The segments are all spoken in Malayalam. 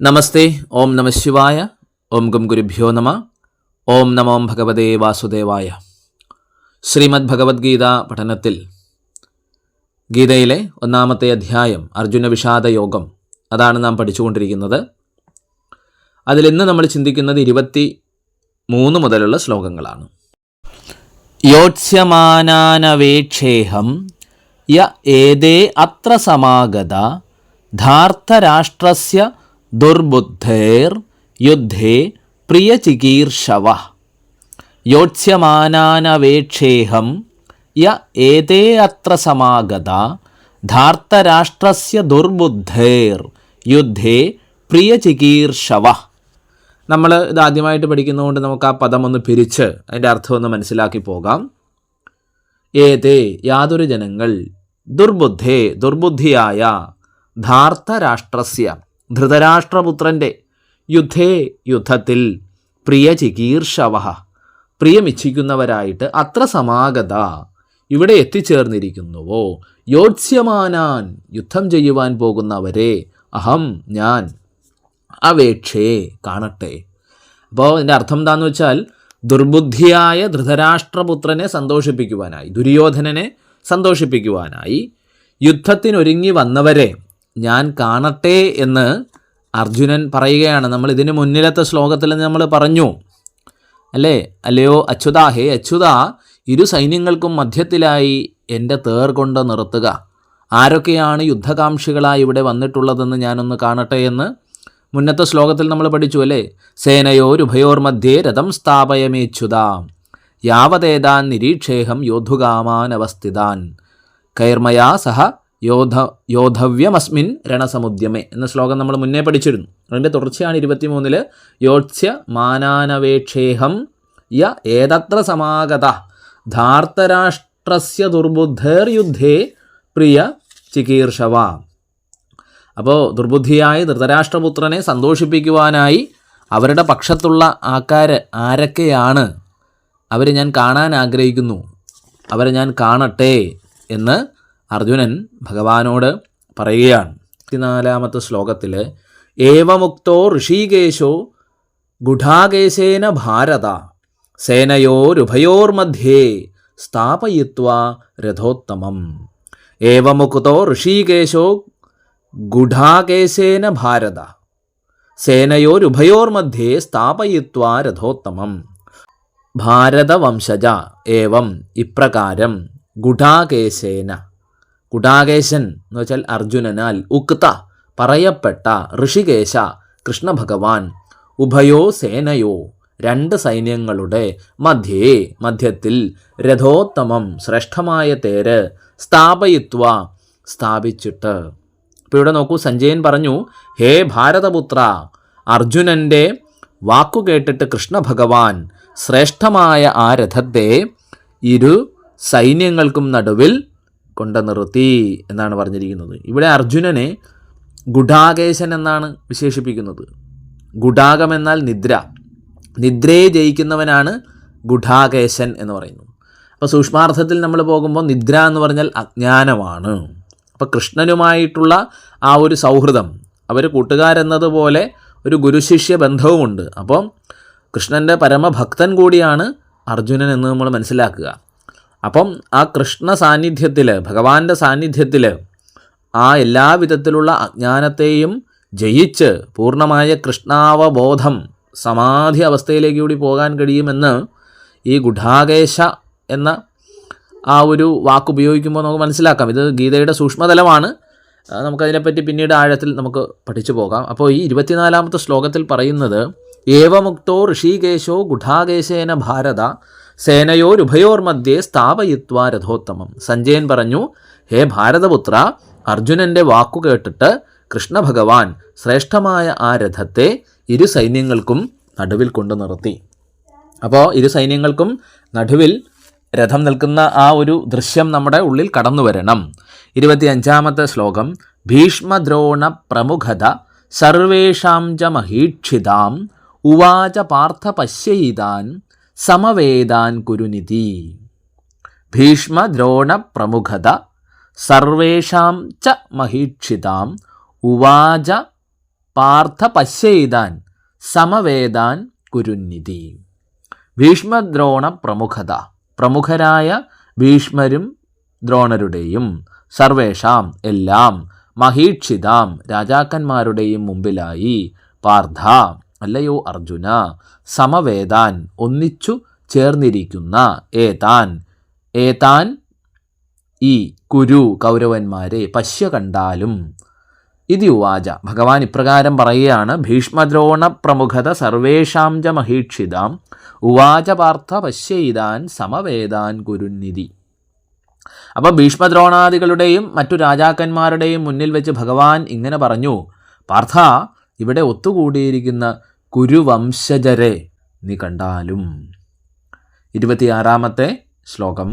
നമസ്തേ ഓം നമ ശിവായ ഓം ഗും ഗുരുഭ്യോ നമ ഓം നമോം ഭഗവതേ വാസുദേവായ. ശ്രീമദ് ഭഗവത്ഗീത പഠനത്തിൽ ഗീതയിലെ ഒന്നാമത്തെ അധ്യായം അർജുന വിഷാദ യോഗം അതാണ് നാം പഠിച്ചുകൊണ്ടിരിക്കുന്നത്. അതിൽ ഇന്ന് നമ്മൾ ചിന്തിക്കുന്നത് ഇരുപത്തി മൂന്ന് മുതലുള്ള ശ്ലോകങ്ങളാണ്. യോത്സ്യമാനാനവേക്ഷേഹം യ ഏതേ അത്ര സമാഗത ധാർത്തരാഷ്ട്രസ്യ ദുർബുദ്ധേർ യുദ്ധേ പ്രിയചികീർഷവ. യോത്സ്യമാനാനവേക്ഷേഹം യ ഏതേ അത്ര സമാഗത ധാർത്തരാഷ്ട്രസ്യ ദുർബുദ്ധേർ യുദ്ധേ പ്രിയചികീർഷവ. നമ്മൾ ഇത് ആദ്യമായിട്ട് പഠിക്കുന്നതുകൊണ്ട് നമുക്ക് ആ പദം ഒന്ന് പിരിച്ച് അതിന്റെ അർത്ഥം ഒന്ന് മനസ്സിലാക്കി പോകാം. ഏതേ യാതൊരു ജനങ്ങൾ ദുർബുദ്ധേ ദുർബുദ്ധിയായ ധാർത്തരാഷ്ട്രസ്യ ധൃതരാഷ്ട്രപുത്രന്റെ യുദ്ധേ യുദ്ധത്തിൽ പ്രിയ ചികീർഷവ പ്രിയമിച്ഛിക്കുന്നവരായിട്ട് അത്ര സമാഗത ഇവിടെ എത്തിച്ചേർന്നിരിക്കുന്നുവോ? യോത്സ്യമാനാൻ യുദ്ധം ചെയ്യുവാൻ പോകുന്നവരെ അഹം ഞാൻ അവേക്ഷേ കാണട്ടെ. അപ്പോൾ ഇതിന്റെ അർത്ഥം എന്താന്ന് വെച്ചാൽ ദുർബുദ്ധിയായ ധൃതരാഷ്ട്രപുത്രനെ സന്തോഷിപ്പിക്കുവാനായി ദുര്യോധനനെ സന്തോഷിപ്പിക്കുവാനായി യുദ്ധത്തിനൊരുങ്ങി വന്നവരെ ഞാൻ കാണട്ടെ എന്ന് അർജുനൻ പറയുകയാണ്. നമ്മൾ ഇതിന് മുന്നിലത്തെ ശ്ലോകത്തിൽ നമ്മൾ പറഞ്ഞു അല്ലേ? അല്ലയോ അച്യുത ഹേ അച്യുത ഇരു സൈന്യങ്ങൾക്കും മധ്യത്തിലായി എന്റെ തേർ കൊണ്ട് നിർത്തുക. ആരൊക്കെയാണ് യുദ്ധകാംക്ഷികളായി ഇവിടെ വന്നിട്ടുള്ളതെന്ന് ഞാനൊന്ന് കാണട്ടെ എന്ന് മുന്നത്തെ ശ്ലോകത്തിൽ നമ്മൾ പഠിച്ചു അല്ലേ? സേനയോരുഭയോർ മധ്യേ രഥം സ്ഥാപയമേച്യുത യാവതേതാൻ നിരീക്ഷേഹം യോധുകാമാൻ അവസ്ഥിതാൻ കൈർമയാ സഹ യോധ യോധവ്യമസ്മിൻ രണസമുദ്യമേ എന്ന ശ്ലോകം നമ്മൾ മുന്നേ പഠിച്ചിരുന്നു. അതിന്റെ തുടർച്ചയാണ് ഇരുപത്തിമൂന്നിൽ യോത്സ്യ മാനാനവേക്ഷേഹം യ ഏതത്ര സമാഗത ധാർത്തരാഷ്ട്രസ്യ ദുർബുദ്ധേർ യുദ്ധേ പ്രിയ ചികീർഷവ. അപ്പോൾ ദുർബുദ്ധിയായ ധൃതരാഷ്ട്രപുത്രനെ സന്തോഷിപ്പിക്കുവാനായി അവരുടെ പക്ഷത്തുള്ള ആൾക്കാർ ആരൊക്കെയാണ്? അവരെ ഞാൻ കാണാൻ ആഗ്രഹിക്കുന്നു. അവരെ ഞാൻ കാണട്ടെ എന്ന് അർജുനൻ ഭഗവാനോട് പറയുകയാണ്. ഇരുപത്തിനാലാമത്തെ ശ്ലോകത്തിൽ ഏവമുക്തോ ഋഷികേശോ ഗുഢാകേശേന ഭാരത സേനയോരുഭയോർമധ്യേ സ്ഥാപയിത്വ രഥോത്തമം. ഏവമുക്തോ ഋഷികേശോ ഗുഢാകേശേന ഭാരത സേനയോരുഭയോർമധ്യേ സ്ഥാപയിത്വ രഥോത്തമം. ഭാരതവംശജ ഏവം ഇപ്രകാരം ഗുഢാകേശേന കുടാകേശൻ എന്ന് വെച്ചാൽ അർജുനനാൽ ഉക്ത പറയപ്പെട്ട ഋഷികേശ കൃഷ്ണഭഗവാൻ ഉഭയോ സേനയോ രണ്ട് സൈന്യങ്ങളുടെ മധ്യേ മധ്യത്തിൽ രഥോത്തമം ശ്രേഷ്ഠമായ തേര് സ്ഥാപയിത്വ സ്ഥാപിച്ചിട്ട്. ഇപ്പോൾ ഇവിടെ നോക്കൂ സഞ്ജയൻ പറഞ്ഞു ഹേ ഭാരതപുത്ര അർജുനന്റെ വാക്കുകേട്ടിട്ട് കൃഷ്ണഭഗവാൻ ശ്രേഷ്ഠമായ ആ രഥത്തെ ഇരു സൈന്യങ്ങൾക്കും നടുവിൽ കൊണ്ട് നിർത്തി എന്നാണ് പറഞ്ഞിരിക്കുന്നത്. ഇവിടെ അർജുനനെ ഗുഡാകേശൻ എന്നാണ് വിശേഷിപ്പിക്കുന്നത്. ഗുഡാകം എന്നാൽ നിദ്ര. നിദ്രയെ ജയിക്കുന്നവനാണ് ഗുഡാകേശൻ എന്ന് പറയുന്നു. അപ്പോൾ സൂക്ഷ്മാർത്ഥത്തിൽ നമ്മൾ പോകുമ്പോൾ നിദ്ര എന്ന് പറഞ്ഞാൽ അജ്ഞാനമാണ്. അപ്പോൾ കൃഷ്ണനുമായിട്ടുള്ള ആ ഒരു സൗഹൃദം അവർ കൂട്ടുകാരെന്നതുപോലെ ഒരു ഗുരുശിഷ്യ ബന്ധവുമുണ്ട്. അപ്പം കൃഷ്ണന്റെ പരമഭക്തൻ കൂടിയാണ് അർജുനൻ എന്ന് നമ്മൾ മനസ്സിലാക്കുക. അപ്പം ആ കൃഷ്ണ സാന്നിധ്യത്തിൽ ഭഗവാന്റെ സാന്നിധ്യത്തിൽ ആ എല്ലാ വിധത്തിലുള്ള അജ്ഞാനത്തെയും ജയിച്ച് പൂർണമായ കൃഷ്ണാവബോധം സമാധി അവസ്ഥയിലേക്ക് കൂടി പോകാൻ കഴിയുമെന്ന് ഈ ഗുഢാകേശ എന്ന ആ ഒരു വാക്ക് ഉപയോഗിക്കുമ്പോൾ നമുക്ക് മനസ്സിലാക്കാം. ഇത് ഗീതയുടെ സൂക്ഷ്മതലമാണ്. നമുക്കതിനെപ്പറ്റി പിന്നീട് ആഴത്തിൽ നമുക്ക് പഠിച്ചു പോകാം. അപ്പോൾ ഈ ഇരുപത്തിനാലാമത്തെ ശ്ലോകത്തിൽ പറയുന്നത് ഏവമുക്തോ ഋഷികേശോ ഗുഢാകേശേന ഭാരത സേനയോരുഭയോർ മധ്യേ സ്ഥാപയിത്വ രഥോത്തമം. സഞ്ജയൻ പറഞ്ഞു ഹേ ഭാരതപുത്ര അർജുനന്റെ വാക്കു കേട്ടിട്ട് കൃഷ്ണഭഗവാൻ ശ്രേഷ്ഠമായ ആ രഥത്തെ ഇരു സൈന്യങ്ങൾക്കും നടുവിൽ കൊണ്ടു നിർത്തി. അപ്പോൾ ഇരു സൈന്യങ്ങൾക്കും നടുവിൽ രഥം നിൽക്കുന്ന ആ ഒരു ദൃശ്യം നമ്മുടെ ഉള്ളിൽ കടന്നു വരണം. ഇരുപത്തി അഞ്ചാമത്തെ ശ്ലോകം ഭീഷ്മദ്രോണ പ്രമുഖത സർവേഷാം ച മഹീക്ഷിതാം ഉവാച പാർത്ഥ പശ്യയിതാൻ സമവേദാൻ കുരുനിധി ഭീഷ്മദ്രോണപ്രമുഖത. സർവേഷാം ച മഹീക്ഷിതാം. ഉവാച പാർത്ഥ പശ്യേതാൻ സമവേദാൻ കുരുന്നിധി ഭീഷ്മദ്രോണ പ്രമുഖത പ്രമുഖരായ ഭീഷ്മരും ദ്രോണരുടെയും സർവേഷാം എല്ലാം മഹീക്ഷിതാം രാജാക്കന്മാരുടെയും മുമ്പിലായി പാർത്ഥ അല്ലയോ അർജുന സമവേദാൻ ഒന്നിച്ചു ചേർന്നിരിക്കുന്ന ഏതാൻ? ഏതാൻ? ഈ കുരു കൗരവന്മാരെ പശ്യ കണ്ടാലും. ഇത് ഉവാച ഭഗവാൻ ഇപ്രകാരം പറയുകയാണ് ഭീഷ്മദ്രോണ പ്രമുഖത സർവേഷാം ച മഹീക്ഷിതാം. ഉവാച പാർത്ഥ പശ്യയിതാൻ സമവേദാൻ ഗുരുനിധി അപ്പം ഭീഷ്മദ്രോണാദികളുടെയും മറ്റു രാജാക്കന്മാരുടെയും മുന്നിൽ വെച്ച് ഭഗവാൻ ഇങ്ങനെ പറഞ്ഞു പാർത്ഥ ഇവിടെ ഒത്തുകൂടിയിരിക്കുന്ന കുരുവംശജരെ നീ കണ്ടാലും. ഇരുപത്തിയാറാമത്തെ ശ്ലോകം.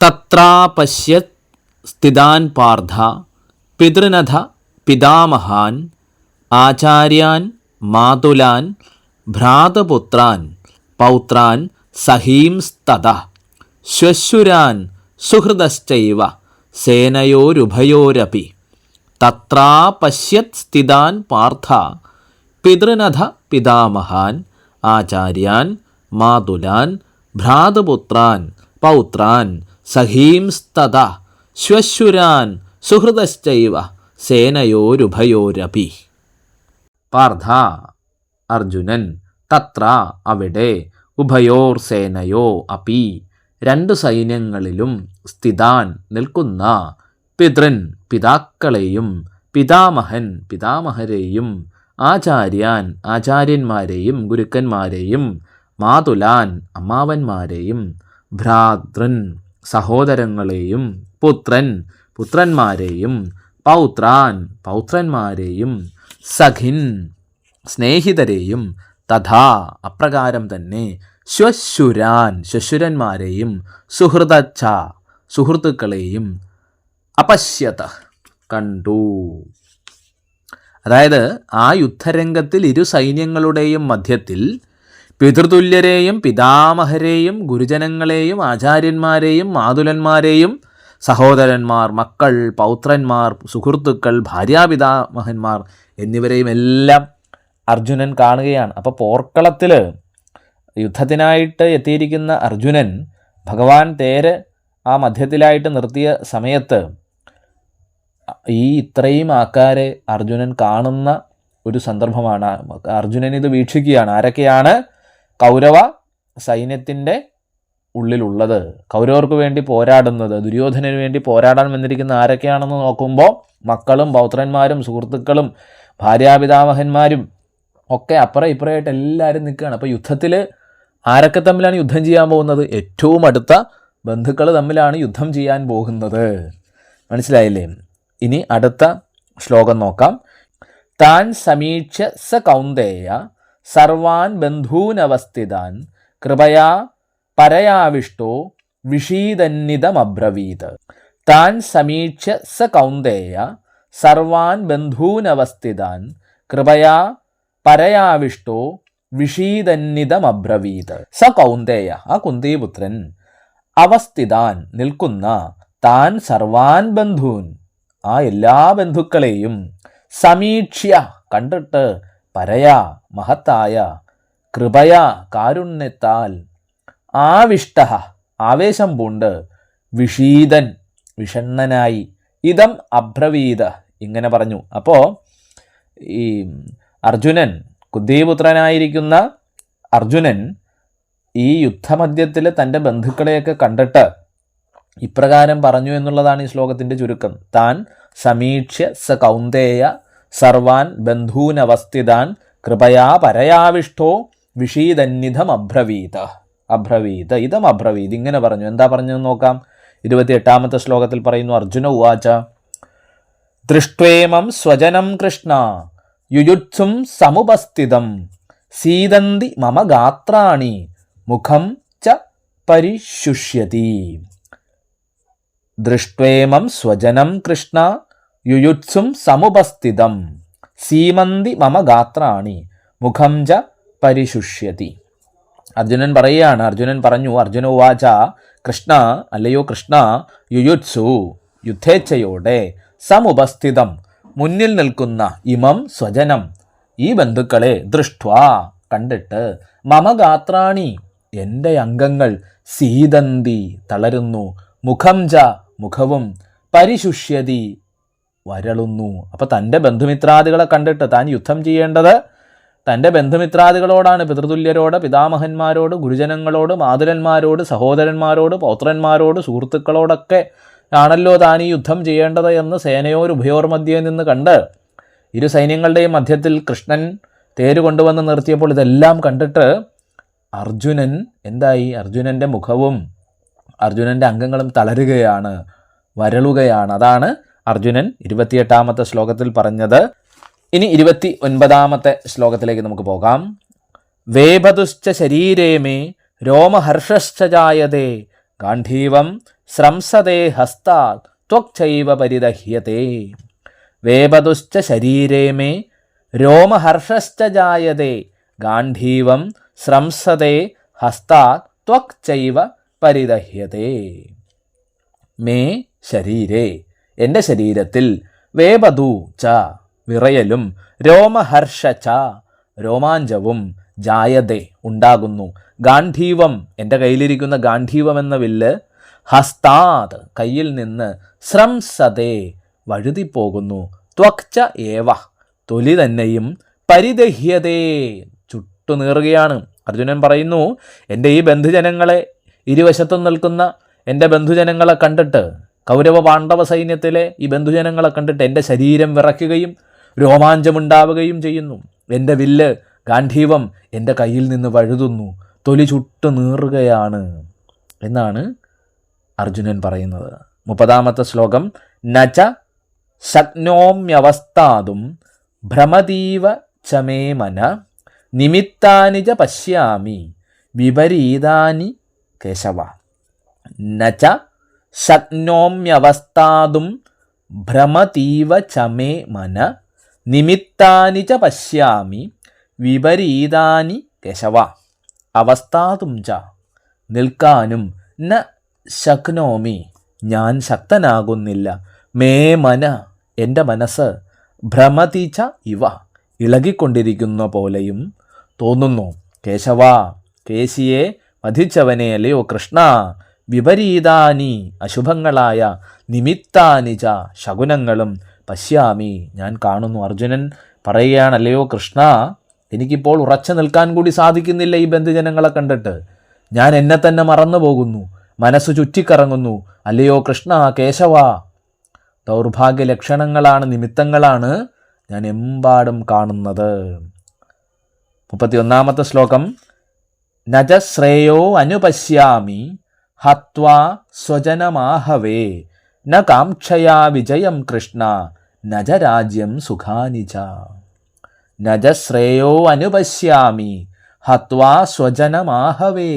തത്രാപശ്യത് സ്ഥിതാൻ പാർത്ഥ പിതൃനഥ പിതാമഹാൻ ആചാര്യാൻ മാതുലാൻ ഭ്രാതപുത്രാൻ പൗത്രാൻ സഹീംസ്തത ശ്വശുരാൻ സുഹൃദശ്ചൈവ സേനയോരുഭയോരപി. തത്രാപശ്യത് സ്ഥിതാൻ പാർത്ഥ പിതൃനഥ പിതാമഹാൻ ആചാര്യാൻ മാതുലാൻ ഭ്രാതപുത്രാൻ പൗത്രാൻ സഹീംസ്തത ശ്വശുരാൻ സുഹൃതശ്ചൈവ സേനയോരുഭയോരപി പാർത്ഥ അർജുനൻ തത്ര അവിടെ ഉഭയോർ സേനയോ അപി രണ്ട് സൈന്യങ്ങളിലും സ്ഥിതാൻ നിൽക്കുന്ന പിതൃൻ പിതാക്കളെയും പിതാമഹൻ പിതാമഹരെയും ആചാര്യാൻ ആചാര്യന്മാരെയും ഗുരുക്കന്മാരെയും മാതുലാൻ അമ്മാവന്മാരെയും ഭ്രാതൃൻ സഹോദരങ്ങളെയും പുത്രൻ പുത്രന്മാരെയും പൗത്രാൻ പൗത്രന്മാരെയും സഖിൻ സ്നേഹിതരെയും തഥാ അപ്രകാരം തന്നെ ശ്വശുരാൻ ശ്വശുരന്മാരെയും സുഹൃതച്ഛ സുഹൃത്തുക്കളെയും അപശ്യത കണ്ടു. അതായത് ആ യുദ്ധരംഗത്തിൽ ഇരു സൈന്യങ്ങളുടെയും മധ്യത്തിൽ പിതൃതുല്യരെയും പിതാമഹരെയും ഗുരുജനങ്ങളെയും ആചാര്യന്മാരെയും മാതുലന്മാരെയും സഹോദരന്മാർ മക്കൾ പൗത്രന്മാർ സുഹൃത്തുക്കൾ ഭാര്യാപിതാമഹന്മാർ എന്നിവരെയും എല്ലാം അർജുനൻ കാണുകയാണ്. അപ്പോൾ പോർക്കളത്തിൽ യുദ്ധത്തിനായിട്ട് എത്തിയിരിക്കുന്ന അർജുനൻ ഭഗവാൻ തേര് ആ മധ്യത്തിലായിട്ട് നിർത്തിയ സമയത്ത് ഈ ഇത്രയും ആൾക്കാരെ അർജുനൻ കാണുന്ന ഒരു സന്ദർഭമാണ്. അർജുനൻ ഇത് വീക്ഷിക്കുകയാണ്. ആരൊക്കെയാണ്? കൗരവ സൈന്യത്തിന്റെ ഉള്ളിലുള്ളത്. കൗരവർക്ക് വേണ്ടി പോരാടുന്നത് ദുര്യോധനന് വേണ്ടി പോരാടാൻ വന്നിരിക്കുന്ന ആരൊക്കെയാണെന്ന് നോക്കുമ്പോൾ മക്കളും പൗത്രന്മാരും സുഹൃത്തുക്കളും ഭാര്യാപിതാമഹന്മാരും ഒക്കെ അപ്പുറം ഇപ്പുറമായിട്ട് എല്ലാവരും നിൽക്കുകയാണ്. അപ്പോൾ യുദ്ധത്തിൽ ആരൊക്കെ തമ്മിലാണ് യുദ്ധം ചെയ്യാൻ പോകുന്നത്? ഏറ്റവും അടുത്ത ബന്ധുക്കൾ തമ്മിലാണ് യുദ്ധം ചെയ്യാൻ പോകുന്നത്. മനസ്സിലായില്ലേ? ഇനി അടുത്ത ശ്ലോകം നോക്കാം. താൻ സമീക്ഷ്യ സ കൗന്ദേയ സർവാൻ ബന്ധൂനവസ്ഥിതാൻ കൃപയാ പരയാവിഷ്ടോ വിഷീതന്നിതമബ്രവീത് താൻ സമീക്ഷ്യ സ കൗന്ദേയ സർവാൻ ബന്ധൂനവസ്ഥിതാൻ കൃപയാ പരയാവിഷ്ടോ വിഷീതന്നിതമബ്രവീത് സ കൗന്ദേയ ആ കുന്തിപുത്രൻ അവസ്ഥിതാൻ നിൽക്കുന്ന താൻ സർവാൻ ബന്ധൂൻ. ആ എല്ലാ ബന്ധുക്കളെയും സമീക്ഷ്യ കണ്ടിട്ട് പരയാ മഹത്തായ കൃപയ കാരുണ്യത്താൽ ആവിഷ്ട ആവേശം പൂണ്ട് വിഷീതൻ വിഷണ്ണനായി. ഇതം അബ്രവീത ഇങ്ങനെ പറഞ്ഞു. അപ്പോൾ ഈ അർജുനൻ കുന്തിപുത്രനായിരിക്കുന്ന അർജുനൻ ഈ യുദ്ധമധ്യത്തിൽ തന്റെ ബന്ധുക്കളെയൊക്കെ കണ്ടിട്ട് ഇപ്രകാരം പറഞ്ഞു എന്നുള്ളതാണ് ഈ ശ്ലോകത്തിന്റെ ചുരുക്കം. താൻ സമീക്ഷ്യ സ കൗന്ദേയ സർവാൻ ബന്ധൂനവസ്ഥിതാൻ കൃപയാ പരയാവിഷ്ടോ വിഷീതന്നിധം അബ്രവീത. അബ്രവീത ഇതം അബ്രവീത്. ഇങ്ങനെ പറഞ്ഞു. എന്താ പറഞ്ഞതെന്ന് നോക്കാം. ഇരുപത്തിയെട്ടാമത്തെ ശ്ലോകത്തിൽ പറയുന്നു അർജുന ഉവാച ദൃഷ്ട്വേമം സ്വജനം കൃഷ്ണ യുയുത്സും സമുപസ്ഥിതം സീതന്തി മമ ഗാത്രാണി മുഖം ച പരിശുഷ്യതി. ദൃഷ്ട്വേമം സ്വജനം കൃഷ്ണ യുയുത്സും സമുപസ്ഥിതം. സീമന്തി മമ ഗാത്രാണി മുഖം ച പരിശുഷ്യതി. അർജുനൻ പറയുകയാണ് അർജുനൻ പറഞ്ഞു അർജുന ഉവാച കൃഷ്ണ അല്ലയോ കൃഷ്ണ യുയുത്സു യുദ്ധേച്ഛയോടെ സമുപസ്ഥിതം മുന്നിൽ നിൽക്കുന്ന ഇമം സ്വജനം ഈ ബന്ധുക്കളെ ദൃഷ്ട്വ കണ്ടിട്ട് മമ ഗാത്രാണി എന്റെ അംഗങ്ങൾ സീതന്തി തളരുന്നു മുഖം ച മുഖവും പരിശുഷ്യതി വരളുന്നു. അപ്പോൾ തന്റെ ബന്ധുമിത്രാദികളെ കണ്ടിട്ട് താൻ യുദ്ധം ചെയ്യേണ്ടത് തന്റെ ബന്ധുമിത്രാദികളോടാണ്. പിതൃതുല്യരോട് പിതാമഹന്മാരോട് ഗുരുജനങ്ങളോട് മാതുലന്മാരോട് സഹോദരന്മാരോട് പൗത്രന്മാരോട് സുഹൃത്തുക്കളോടൊക്കെ ആണല്ലോ താൻ ഈ യുദ്ധം ചെയ്യേണ്ടത് എന്ന് സേനയോർ ഉഭയോർ മധ്യേ നിന്ന് കണ്ട് ഇരു സൈന്യങ്ങളുടെയും മധ്യത്തിൽ കൃഷ്ണൻ തേര് കൊണ്ടുവന്ന് നിർത്തിയപ്പോൾ ഇതെല്ലാം കണ്ടിട്ട് അർജുനൻ എന്തായി? അർജുനന്റെ മുഖവും അർജുനന്റെ അംഗങ്ങളും തളരുകയാണ് വരളുകയാണ്. അതാണ് അർജുനൻ ഇരുപത്തിയെട്ടാമത്തെ ശ്ലോകത്തിൽ പറഞ്ഞത്. ഇനി ഇരുപത്തി ഒൻപതാമത്തെ ശ്ലോകത്തിലേക്ക് നമുക്ക് പോകാം. വേപതുശ്ച ശരീരേമേ മേ രോമഹർഷശ്ച ജായതേ ഗാന്ധീവം ശ്രംസതേ ഹസ്താ ത്വക്ചൈവ പരിദഹ്യതേ. വേപതുശ്ച ശരീരേമേ മേ രോമഹർഷശ്ച ജായതേ ഗാന്ധീവം ശ്രംസതേ ഹസ്താ ത്വക്ചൈവ പരിദഹ്യത്തെ മേ ശരീരേ എന്റെ ശരീരത്തിൽ വേപതു ച വിറയലും രോമഹർഷ ച രോമാഞ്ചവും ജായതേ ഉണ്ടാകുന്നു. ഗാന്ധീവം എന്റെ കയ്യിലിരിക്കുന്ന ഗാന്ധീവം എന്ന വില്ല് ഹസ്താത് കയ്യിൽ നിന്ന് ശ്രംസതേ വഴുതിപ്പോകുന്നു. ത്വക്ച ഏവ തൊലി തന്നെയും പരിദഹ്യതേ ചുട്ടുനീറുകയാണ്. അർജുനൻ പറയുന്നു എന്റെ ഈ ബന്ധുജനങ്ങളെ ഇരുവശത്തും നിൽക്കുന്ന എന്റെ ബന്ധുജനങ്ങളെ കണ്ടിട്ട് കൗരവ പാണ്ഡവ സൈന്യത്തിലെ ഈ ബന്ധുജനങ്ങളെ കണ്ടിട്ട് എന്റെ ശരീരം വിറയ്ക്കുകയും രോമാഞ്ചമുണ്ടാവുകയും ചെയ്യുന്നു. എന്റെ വില്ല് ഗാന്ധീവം എന്റെ കയ്യിൽ നിന്ന് വഴുതുന്നു. തൊലി ചുട്ടു നീറുകയാണ് എന്നാണ് അർജുനൻ പറയുന്നത്. മുപ്പതാമത്തെ ശ്ലോകം. നച ശക്നോമ്യവസ്ഥാതും ഭ്രമതീവ ചമേമന നിമിത്താനി ച പശ്യാമി വിപരീതാനി കേശവ. നച ശക്നോമ്യവസ്ഥാതും ഭ്രമതീവ ചമേ മന. നിമിത്താനി ച പശ്യാമി വിപരീതാനി കേശവ. അവസ്ഥാതും ച. നിൽക്കാനും ന ശക്നോമി ഞാൻ ശക്തനാകുന്നില്ല. മേ മന. എന്റെ മനസ്സ് ഭ്രമതിച്ച ഇവ. ഇളകിക്കൊണ്ടിരിക്കുന്ന പോലെയും തോന്നുന്നു. കേശവ കേശിയെ വധിച്ചവനെ അല്ലയോ കൃഷ്ണ? വിപരീതാനി അശുഭങ്ങളായ നിമിത്താനിച ശകുനങ്ങളും പശ്യാമി. ഞാൻ കാണുന്നു അർജുനൻ പറയുകയാണല്ലയോ കൃഷ്ണ? എനിക്കിപ്പോൾ ഉറച്ചു നിൽക്കാൻ കൂടി സാധിക്കുന്നില്ല ഈ ബന്ധുജനങ്ങളെ കണ്ടിട്ട്. ഞാൻ എന്നെ തന്നെ മറന്നു പോകുന്നു മനസ്സ് ചുറ്റിക്കറങ്ങുന്നു. അല്ലയോ കൃഷ്ണ കേശവ? ദൗർഭാഗ്യ ലക്ഷണങ്ങളാണ് നിമിത്തങ്ങളാണ് ഞാൻ എമ്പാടും കാണുന്നത്. മുപ്പത്തിയൊന്നാമത്തെ ശ്ലോകം. നജശ്രേയോ അനുപശ്യാമി ഹത്വാ സ്വജനമാഹവേ ന കാക്ഷയാ വിജയം കൃഷ്ണ നജ രാജ്യം സുഖാനിച നജശ്രേയോ അനുപശ്യാമി ഹത്വാ സ്വജനമാഹവേ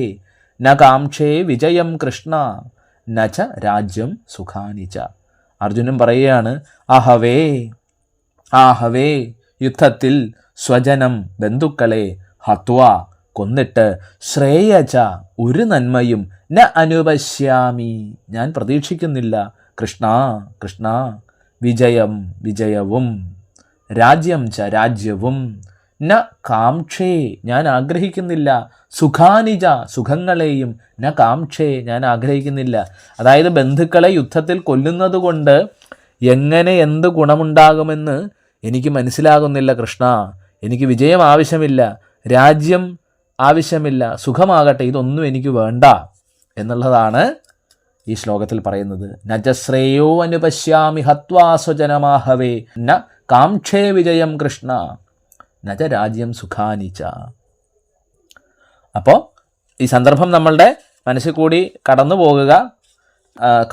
ന കാക്ഷേ വിജയം കൃഷ്ണ നച രാജ്യം സുഖാനിച അർജുനൻ പറയുകയാണ് അഹവേ ആഹവേ യുദ്ധത്തിൽ സ്വജനം ബന്ധുക്കളെ ഹത്വ കൊന്നിട്ട് ശ്രേയച ഒരു നന്മയും ന അനുപശ്യാമി. ഞാൻ പ്രതീക്ഷിക്കുന്നില്ല. കൃഷ്ണ കൃഷ്ണ വിജയം വിജയവും. രാജ്യം ച രാജ്യവും. ന കാംക്ഷേ ഞാൻ ആഗ്രഹിക്കുന്നില്ല. സുഖാനിജ സുഖങ്ങളെയും ന കാംക്ഷേ ഞാൻ ആഗ്രഹിക്കുന്നില്ല. അതായത് ബന്ധുക്കളെ യുദ്ധത്തിൽ കൊല്ലുന്നത് കൊണ്ട് എങ്ങനെ എന്ത് ഗുണമുണ്ടാകുമെന്ന് എനിക്ക് മനസ്സിലാകുന്നില്ല കൃഷ്ണ. എനിക്ക് വിജയം ആവശ്യമില്ല. രാജ്യം ആവശ്യമില്ല സുഖമാകട്ടെ ഇതൊന്നും എനിക്ക് വേണ്ട എന്നുള്ളതാണ് ഈ ശ്ലോകത്തിൽ പറയുന്നത്. നജശ്രേയോ അനുപശ്യാമി ഹത്വാസ്വജനമാഹവേ ന കാംക്ഷേ വിജയം കൃഷ്ണ നജ രാജ്യം സുഖാനിച്ച അപ്പോൾ ഈ സന്ദർഭം നമ്മളുടെ മനസ്സിൽ കൂടി കടന്നു പോകുക.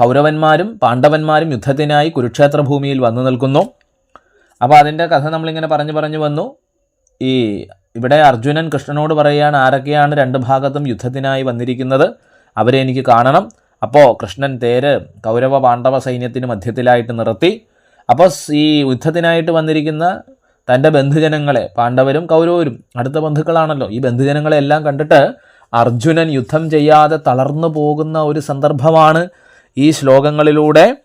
കൗരവന്മാരും പാണ്ഡവന്മാരും യുദ്ധത്തിനായി കുരുക്ഷേത്ര ഭൂമിയിൽ വന്നു നിൽക്കുന്നു. അപ്പോൾ അതിന്റെ കഥ നമ്മളിങ്ങനെ പറഞ്ഞു പറഞ്ഞു വന്നു. ഈ ഇവിടെ അർജുനൻ കൃഷ്ണനോട് പറയുകയാണ് ആരൊക്കെയാണ് രണ്ട് ഭാഗത്തും യുദ്ധത്തിനായി വന്നിരിക്കുന്നത്? അവരെ എനിക്ക് കാണണം. അപ്പോൾ കൃഷ്ണൻ തേര് കൗരവ പാണ്ഡവ സൈന്യത്തിന് മധ്യത്തിലായിട്ട് നിർത്തി. അപ്പോൾ ഈ യുദ്ധത്തിനായിട്ട് വന്നിരിക്കുന്ന തന്റെ ബന്ധുജനങ്ങളെ പാണ്ഡവരും കൗരവരും അടുത്ത ബന്ധുക്കളാണല്ലോ ഈ ബന്ധുജനങ്ങളെ എല്ലാം കണ്ടിട്ട് അർജുനൻ യുദ്ധം ചെയ്യാതെ തളർന്നു പോകുന്ന ഒരു സന്ദർഭമാണ് ഈ ശ്ലോകങ്ങളിലൂടെ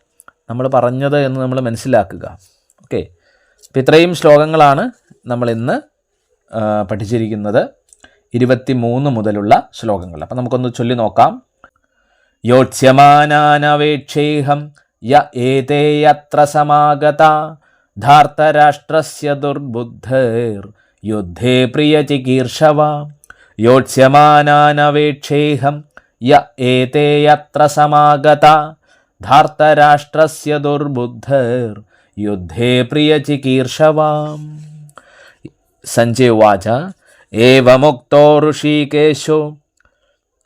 നമ്മൾ പറഞ്ഞത് എന്ന് നമ്മൾ മനസ്സിലാക്കുക. ഓക്കെ. ഇത്രയും ശ്ലോകങ്ങളാണ് നമ്മൾ ഇന്ന് പഠിച്ചിരിക്കുന്നത് ഇരുപത്തി മൂന്ന് മുതലുള്ള ശ്ലോകങ്ങൾ. അപ്പം നമുക്കൊന്ന് ചൊല്ലി നോക്കാം. യോത്സ്യമാനാനവേക്ഷേഹം യ ഏതേയത്ര സമാഗത? ധാർത്തരാഷ്ട്രസ്യ ദുർബുദ്ധേർ യുദ്ധേ പ്രിയ പ്രിയചികീർഷവ യോത്സ്യമാനാനവേക്ഷേഹം യ ഏതേയത്ര സമാഗത? ധാർത്തരാഷ്ട്രസ്യ ദുർബുദ്ധേർ യുദ്ധേ പ്രിയചികീർഷവാം സഞ്ജയ് सञ्जय उवाच एवमुक्तो ऋषिकेशो।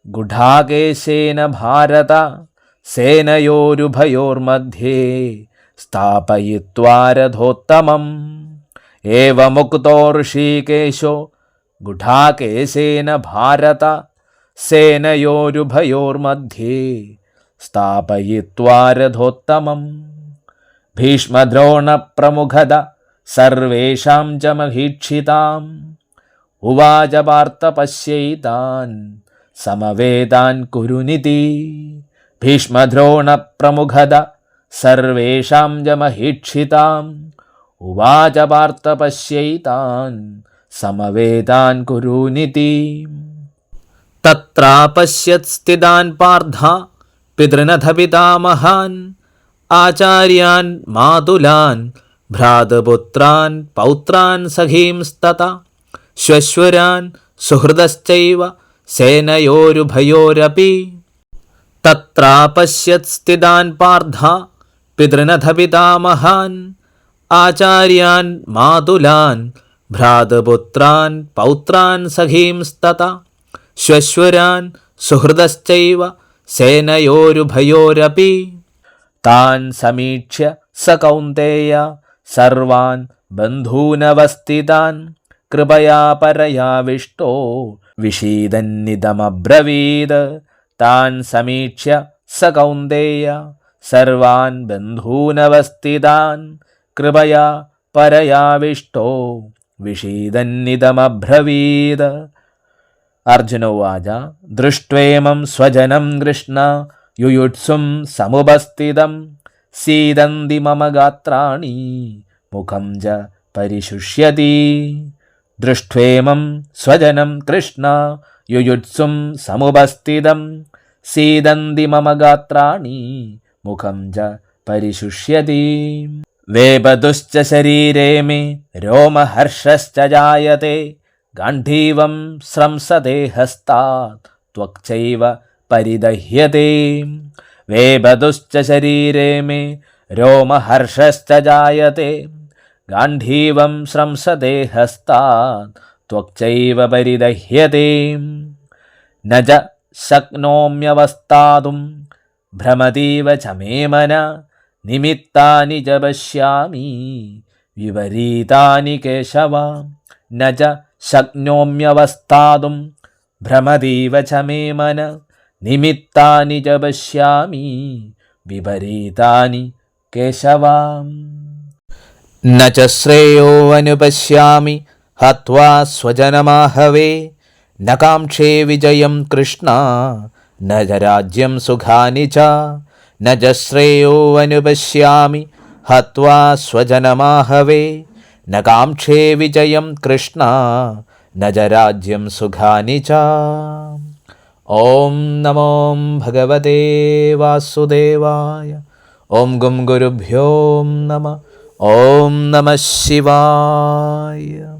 गुढाकेशेन भारत। सेनयोरुभयोर्मध्ये स्थापयित्वा रथोत्तमम्। एवमुक्तो ऋषिकेशो। गुढाकेशेन भारत। सेनयोरुभयोर्मध्ये स्थापयित्वा रथोत्तमम्। भीष्मद्रोणप्रमुखद। ഉവാച പാർത്ഥ പശ്യൈതാൻ സമവേതാൻ കുരുനിതി ഭീഷ്മദ്രോണപ്രമുഖത സർവേഷാം ച മഹീക്ഷിതാം ഉവാച പാർത്ഥ പശ്യൈതാൻ സമവേതാൻ കുരുനിതി തത്രാപശ്യത് സ്ഥിതാൻ പാർത്ഥ പിതൃനഥ പിതാമഹാൻ ആചാര്യാൻ മാതുലാൻ ഭ്രാതപുത്രാൻ പൗത്രാൻ സഖീംസ്തത ശ്വശ്വരാൻ സുഹൃദശ്ചൈവ സേനയോരുഭയോരപി. തത്രാപശ്യത് സ്ഥിതാൻ പാർത്ഥ പിതൃനഥ പിതാമഹാൻ ആചാര്യാൻ മാതുലാൻ ഭ്രാതപുത്രാൻ പൗത്രാൻ സഖീംസ്തത ശ്വശ്വരാൻ സുഹൃദശ്ചൈവ സേനയോരുഭയോരപി. താൻ സമീക്ഷ്യ സ കൗന്ദേയ സർവാൻ ബന്ധൂനവസ്ഥിതാൻ. കൃപയാ പരയാവിഷ്ടോ വിഷീദന്നിതമബ്രവീത്. താൻ സമീക്ഷ്യ സ കൗന്ദേയ സർവാൻ ബന്ധൂനവസ്ഥിതാൻ. കൃപയാ പരയാവിഷ്ടോ വിഷീദന്നിതമബ്രവീത്. അർജുനോവാച ദൃഷ്ട്വേമം സ്വജനം കൃഷ്ണ യുയുത്സും സമുപസ്ഥിതം. സീതന്തി മമ ഗാത്രാണി മുഖം ച പരിശുഷ്യതി. ദൃഷ്ട്വേമം സ്വജനം കൃഷ്ണ യുയുത്സും സമുപസ്ഥിതം. സീദന്തി മമ ഗാത്രാണി മുഖം ച പരിശുഷ്യതി. വേപതുശ്ച ശരീരേ മേ രോമഹർഷശ്ച ജായത്തെ ഗാന്ധീവം സ്രംസതേ ഹസ്താത് ത്വക്ചൈവ പരിദഹ്യത്തെ വേപതുശ്ച ശരീരേ മേ രോമഹർഷശ്ച ജായത്തെ ഗാന്ധീവം സ്രംസതേ ഹസ്താത് ത്വക്ചൈവ പരിദഹ്യത്തെ ന ച ശക്നോമ്യവസ്ഥാതും ഭ്രമതീവ ച മേ മന നിമിത്താനി ച പശ്യാമി വിപരീതാനി കേശവ. ന ച ശക്നോമ്യവസ്ഥാതും ഭ്രമതീവ ച മേ മന നിമിത്താനി വിപരീതാനി കേശവാം. न च श्रेयो अनुपश्यामि हत्वा स्वजनमाहवे न काङ्क्षे विजयं कृष्ण न च राज्यं सुखानि च न च श्रेयो अनुपश्यामि हत्वा स्वजनमाहवे न काङ्क्षे विजयं कृष्ण न च राज्यं सुखानि च ॐ नमो भगवते वासुदेवाय ॐ गुं गुरुभ्यो नमः ॐ नमः शिवाय